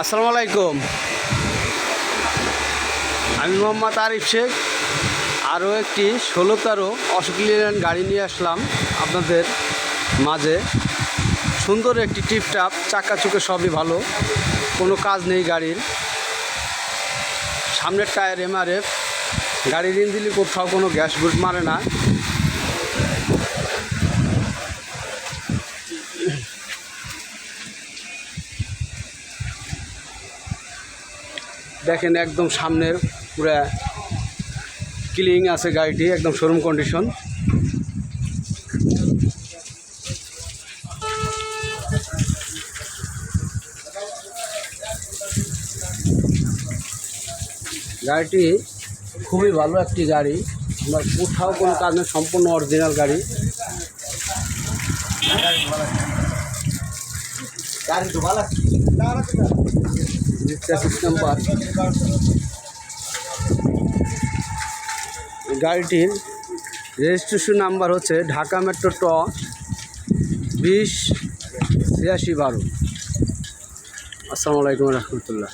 আসসালামু আলাইকুম। আমি মোহাম্মদ আরিফ শেখ, আরও একটি ষোলো তেরো অশোকলিয়ান গাড়ি নিয়ে আসলাম আপনাদের মাঝে। সুন্দর একটি টিপটাপ, চাকা চুকে সবই ভালো, কোনো কাজ নেই গাড়ির। সামনের টায়ার এমআরএফ, গাড়ির ইঞ্জিনে কোথাও কোনো গ্যাস বুট মারে না। দেখেন একদম সামনের পুরা ক্লিং আছে গাড়িটি, একদম শোরুম কন্ডিশন গাড়িটি খুবই ভালো একটি গাড়ি। আমার কোথাও কোনো কাজ নেই সম্পূর্ণ অরিজিনাল গাড়ি। গাড়ি ভালো চ্যাসিস নাম্বার গাড়িটির রেজিস্ট্রেশন নাম্বার হচ্ছে ঢাকা মেট্রো ট বিশ ছিয়াশি বারো। আসসালামু আলাইকুম রহমতুল্লাহ।